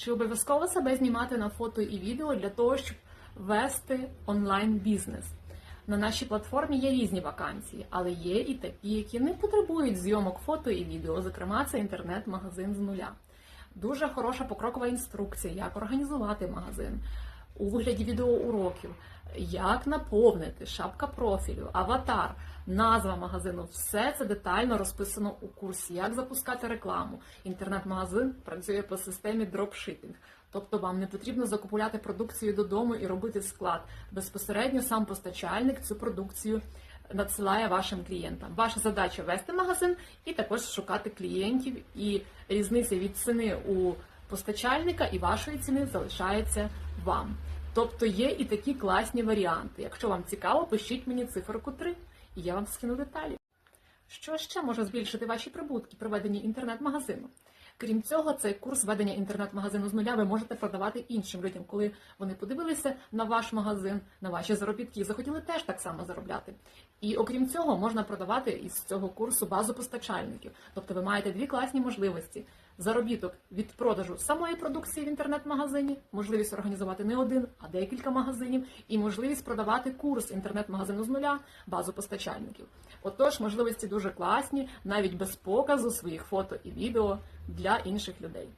Чи обов'язково себе знімати на фото і відео для того, щоб вести онлайн-бізнес? На нашій платформі є різні вакансії, але є і такі, які не потребують зйомок фото і відео. Зокрема, це інтернет-магазин з нуля. Дуже хороша покрокова інструкція, як організувати магазин у вигляді відеоуроків, як наповнити, шапка профілю, аватар, назва магазину. Все це детально розписано у курсі, як запускати рекламу. Інтернет-магазин працює по системі дропшипінг. Тобто вам не потрібно закупувати продукцію додому і робити склад. Безпосередньо сам постачальник цю продукцію надсилає вашим клієнтам. Ваша задача вести магазин і також шукати клієнтів. І різниця від ціни у постачальника і вашої ціни залишається вам. Тобто є і такі класні варіанти. Якщо вам цікаво, пишіть мені циферку 3, і я вам скину деталі. Що ще може збільшити ваші прибутки при веденні інтернет-магазину? Крім цього, цей курс ведення інтернет-магазину з нуля ви можете продавати іншим людям, коли вони подивилися на ваш магазин, на ваші заробітки і захотіли теж так само заробляти. І окрім цього, можна продавати із цього курсу базу постачальників. Тобто ви маєте дві класні можливості: заробіток від продажу самої продукції в інтернет-магазині, можливість організувати не один, а декілька магазинів, і можливість продавати курс інтернет-магазину з нуля, базу постачальників. Отож, можливості дуже класні, навіть без показу своїх фото і відео для інших людей.